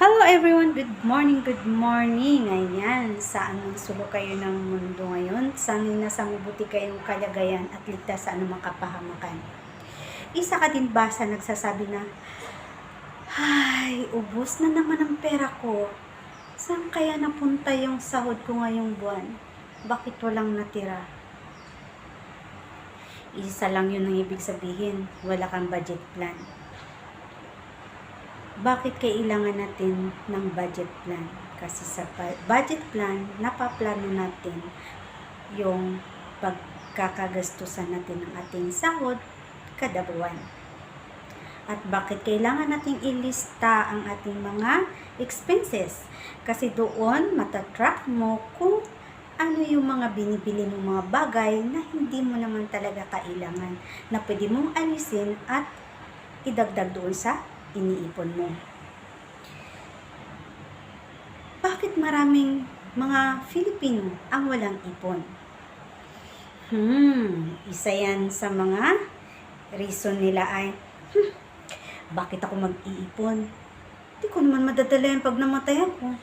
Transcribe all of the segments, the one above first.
Hello everyone! Good morning, good morning! Ayan, saan ang sulo kayo ng mundo ngayon? Sana'y nasa mabuti kayong kalagayan at ligtas sa anumang kapahamakan. Isa ka din ba sa nagsasabi na, Ay, ubos na naman ang pera ko. Saan kaya napunta yung sahod ko ngayong buwan? Bakit walang natira? Isa lang yun ang ibig sabihin, wala kang budget plan bakit kailangan natin ng budget plan? Kasi sa budget plan, napaplano natin yung pagkakagastusan natin ng ating sahod kada buwan. At bakit kailangan nating ilista ang ating mga expenses? Kasi doon matatrack mo kung ano yung mga binibili mong mga bagay na hindi mo naman talaga kailangan na pwede mong alisin at idagdag doon sa iniipon mo. Bakit maraming mga Filipino ang walang ipon? Hmm, isa yan sa mga reason nila ay, hmm, bakit ako mag-iipon? Hindi ko naman madadala yan pag namatay ako.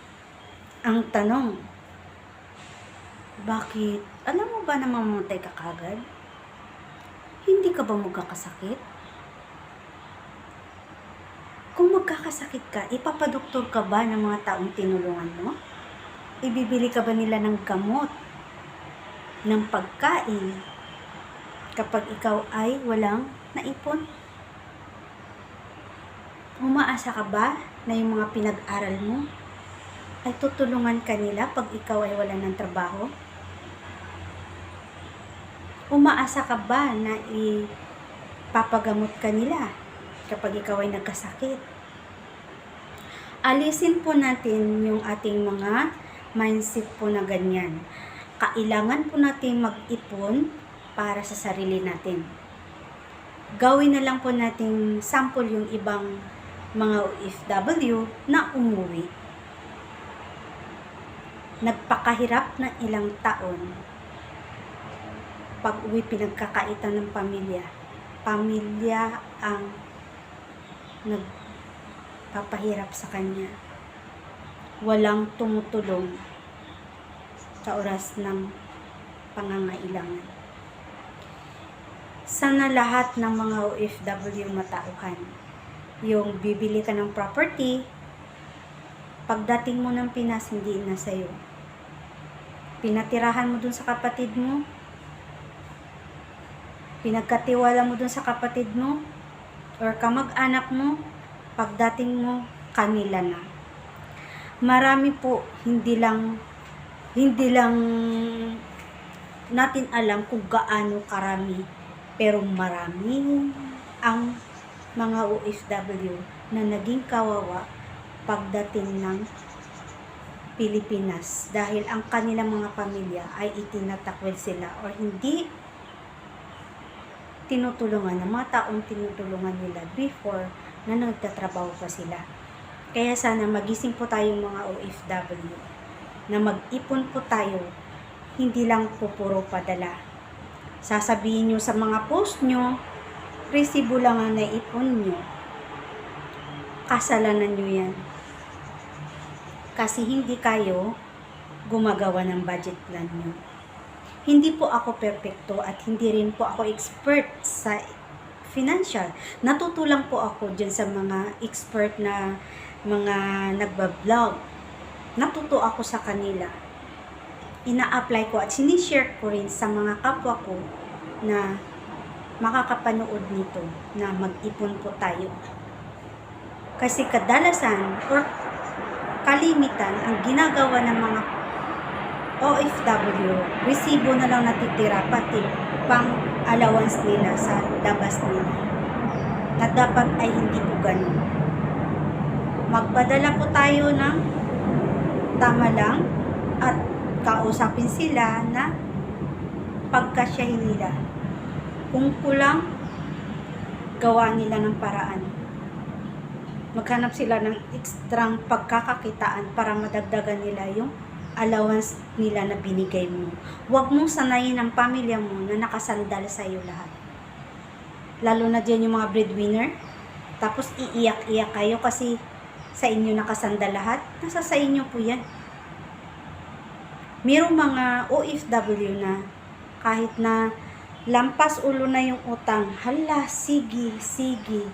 Ang tanong, bakit? Alam mo ba na mamamatay ka kagad? Hindi ka ba magkakasakit? Kung magkakasakit ka, ipapadoktor ka ba ng mga taong tinulungan mo? Ibibili ka ba nila ng gamot? Ng pagkain? Kapag ikaw ay walang naipon? Umaasa ka ba na yung mga pinag-aral mo ay tutulungan ka nila pag ikaw ay wala ng trabaho? Umaasa ka ba na ipapagamot ka nila kapag ikaw ay nagkasakit? Alisin po natin yung ating mga mindset po na ganyan. Kailangan po natin mag-ipon para sa sarili natin. Gawin na lang po natin sample yung ibang mga OFW na umuwi. Nagpakahirap na ilang taon. Pag uwi pinagkakaitan ng pamilya. Pamilya ang nagpapahirap sa kanya. Walang tumutulong sa oras ng pangangailangan. Sana lahat ng mga OFW matauhan. Yung bibili ka ng property, pagdating mo ng Pinas, hindi na sa'yo. Pinatirahan mo dun sa kapatid mo, pinagkatiwala mo dun sa kapatid mo, or kamag-anak mo, pagdating mo, kanila na. Marami po, hindi lang, hindi lang natin alam kung gaano karami, pero marami ang mga OFW na naging kawawa pagdating ng Pilipinas dahil ang kanilang mga pamilya ay itinatakwil sila or hindi tinutulungan ng mga taong tinutulungan nila before na nagtatrabaho pa sila. Kaya sana magising po tayong mga OFW na mag-ipon po tayo, hindi lang po puro padala. Sasabihin nyo sa mga post nyo, resibo lang ang naipon nyo. Kasalanan nyo yan. Kasi hindi kayo gumagawa ng budget plan nyo. Hindi po ako perfecto at hindi rin po ako expert sa financial. Natutulang po ako dyan sa mga expert na mga nagbablog. Natuto ako sa kanila. Ina-apply ko at sinishare ko rin sa mga kapwa ko na makakapanood nito na mag-ipon po tayo. Kasi kadalasan or kalimitan ang ginagawa ng mga OFW, resibo na lang natitira pati pang allowance nila sa labas nila. Na dapat ay hindi po ganun. Magpadala po tayo ng tama lang at kausapin sila na pagkasyahin nila. Kung kulang, gawa nila ng paraan. Maghanap sila ng ekstrang pagkakakitaan para madagdagan nila yung allowance nila na binigay mo. Huwag mong sanayin ang pamilya mo na nakasandal sa iyo lahat. Lalo na dyan yung mga breadwinner. Tapos iiyak-iyak kayo kasi sa inyo nakasanda lahat, nasa sa inyo po yan. Merong mga OFW na kahit na lampas ulo na yung utang, hala, sige, sige.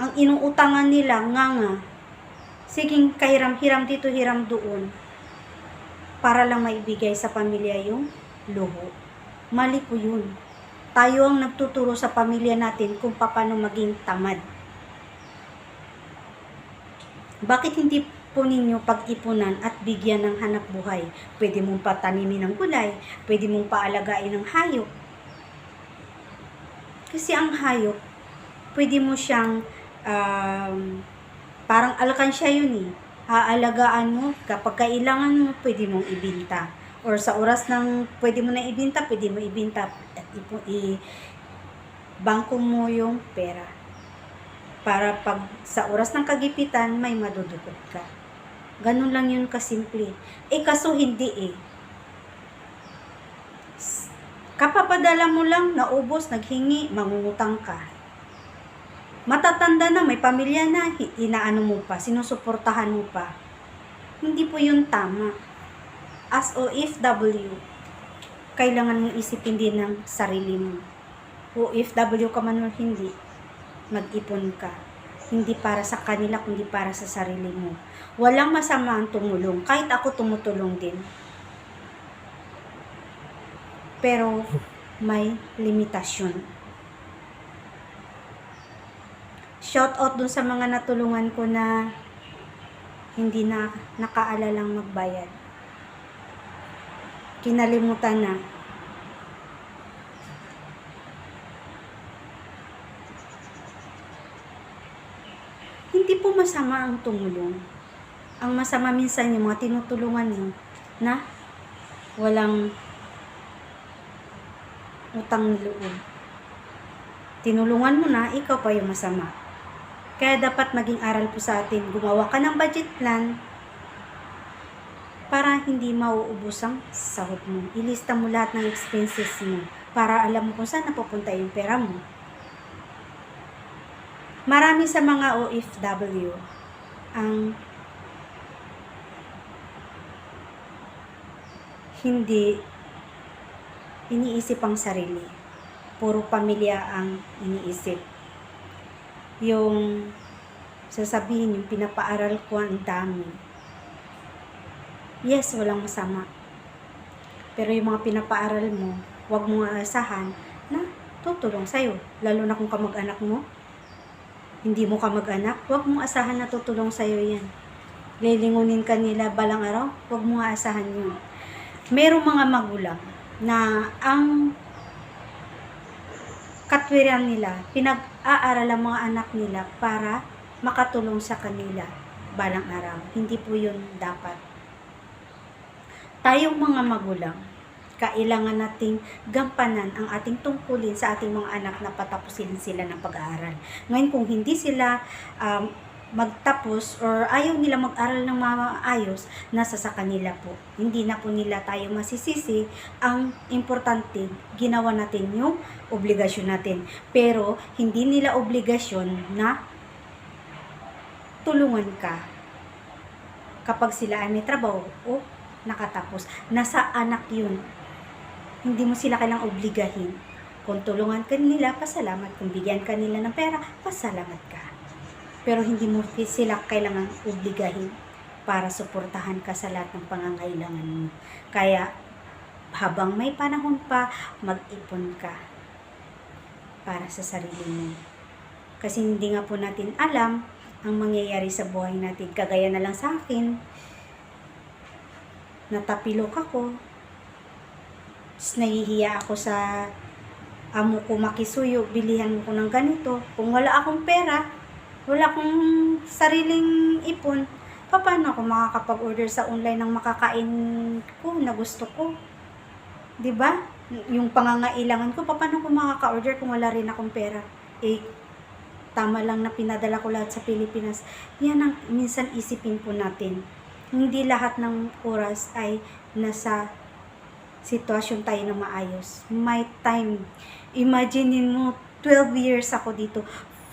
Ang inuutangan nila, nga nga, siging kahiram-hiram dito, hiram doon, para lang maibigay sa pamilya yung luho. Mali po yun. Tayo ang nagtuturo sa pamilya natin kung paano maging tamad. Bakit hindi po ninyo pag-ipunan at bigyan ng hanap buhay? Pwede mong patanimin ng gulay, pwede mong paalagain ng hayop. Kasi ang hayop, pwede mo siyang um, parang alkansya yun eh. Aalagaan mo, kapag kailangan mo, pwede mong ibinta. Or sa oras ng pwede mo na ibinta, pwede mo ibinta at ipo, i, bangko mo yung pera. Para pag sa oras ng kagipitan, may madudukot ka. Ganun lang yun kasimple. Eh kaso hindi eh. Kapapadala mo lang, naubos, naghingi, mangungutang ka matatanda na, may pamilya na, inaano mo pa, sinusuportahan mo pa. Hindi po yun tama. As OFW, kailangan mong isipin din ng sarili mo. OFW ka man o hindi, mag-ipon ka. Hindi para sa kanila, kundi para sa sarili mo. Walang masama ang tumulong. Kahit ako tumutulong din. Pero may limitasyon. Shout out dun sa mga natulungan ko na hindi na nakaalalang magbayad. Kinalimutan na. Hindi po masama ang tumulong. Ang masama minsan yung mga tinutulungan nyo na walang utang loob. Tinulungan mo na, ikaw pa yung masama. Kaya dapat maging aral po sa atin, gumawa ka ng budget plan para hindi mauubos ang sahod mo. Ilista mo lahat ng expenses mo para alam mo kung saan napupunta yung pera mo. Marami sa mga OFW ang hindi iniisip ang sarili. Puro pamilya ang iniisip yung sasabihin, yung pinapaaral ko ang dami. Yes, walang masama. Pero yung mga pinapaaral mo, huwag mo aasahan na tutulong sa'yo. Lalo na kung kamag-anak mo, hindi mo kamag-anak, huwag mo asahan na tutulong sa'yo yan. Lilingunin ka nila balang araw, huwag mo aasahan yun. Merong mga magulang na ang katwiran nila, pinag-aaral ang mga anak nila para makatulong sa kanila balang araw. Hindi po yun dapat. Tayong mga magulang, kailangan nating gampanan ang ating tungkulin sa ating mga anak na patapusin sila ng pag-aaral. Ngayon, kung hindi sila um, magtapos or ayaw nila mag-aral ng maayos, nasa sa kanila po. Hindi na po nila tayo masisisi. Ang importante, ginawa natin yung obligasyon natin. Pero, hindi nila obligasyon na tulungan ka kapag sila ay may trabaho o nakatapos. Nasa anak yun. Hindi mo sila kailang obligahin. Kung tulungan ka nila, pasalamat. Kung bigyan ka nila ng pera, pasalamat ka pero hindi mo sila kailangan obligahin para suportahan ka sa lahat ng pangangailangan mo. Kaya, habang may panahon pa, mag-ipon ka para sa sarili mo. Kasi hindi nga po natin alam ang mangyayari sa buhay natin. Kagaya na lang sa akin, natapilok ako, Tapos nahihiya ako sa amo ko makisuyo, bilihan ko ng ganito. Kung wala akong pera, wala akong sariling ipon, paano ako makakapag-order sa online ng makakain ko na gusto ko? 'Di ba? Yung pangangailangan ko, paano ko makaka-order kung wala rin akong pera? Eh, tama lang na pinadala ko lahat sa Pilipinas. Yan ang minsan isipin po natin. Hindi lahat ng oras ay nasa sitwasyon tayo na maayos. May time. Imaginein mo, 12 years ako dito.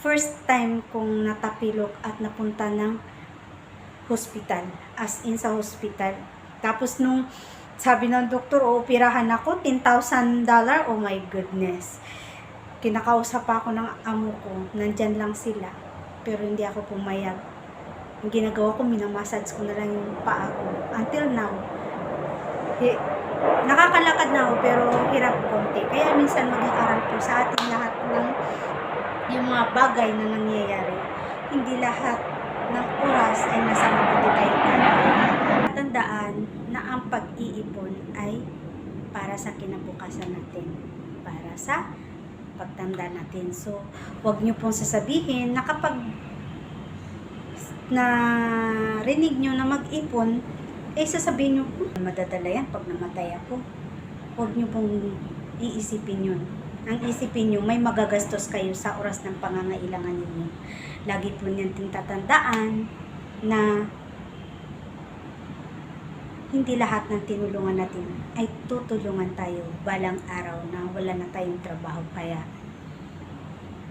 First time kong natapilok at napunta ng hospital. As in sa hospital. Tapos nung sabi ng doktor, ooperahan ako, $10,000 Oh my goodness. Kinakausap pa ako ng amo ko. Nandyan lang sila. Pero hindi ako pumayag. Ang ginagawa ko, minamassage ko na lang yung paa ko. Until now. Hi- nakakalakad na ako, pero hirap konti. Kaya minsan maging aral po sa ating lahat ng yung mga bagay na nangyayari. Hindi lahat ng oras ay nasa mabuti kalagayan. Tandaan na ang pag-iipon ay para sa kinabukasan natin. Para sa pagtanda natin. So, wag niyo pong sasabihin na kapag na rinig nyo na mag-ipon, eh sasabihin nyo, "Hmm, madadala yan pag namatay ako. Huwag nyo pong iisipin yun. Ang isipin nyo, may magagastos kayo sa oras ng pangangailangan ninyo. Lagi po niyan ting tatandaan na hindi lahat ng tinulungan natin ay tutulungan tayo balang araw na wala na tayong trabaho. Kaya,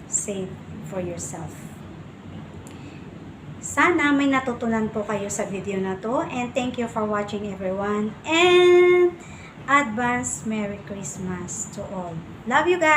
save for yourself. Sana may natutunan po kayo sa video na to and thank you for watching everyone and advance Merry Christmas to all. Love you guys!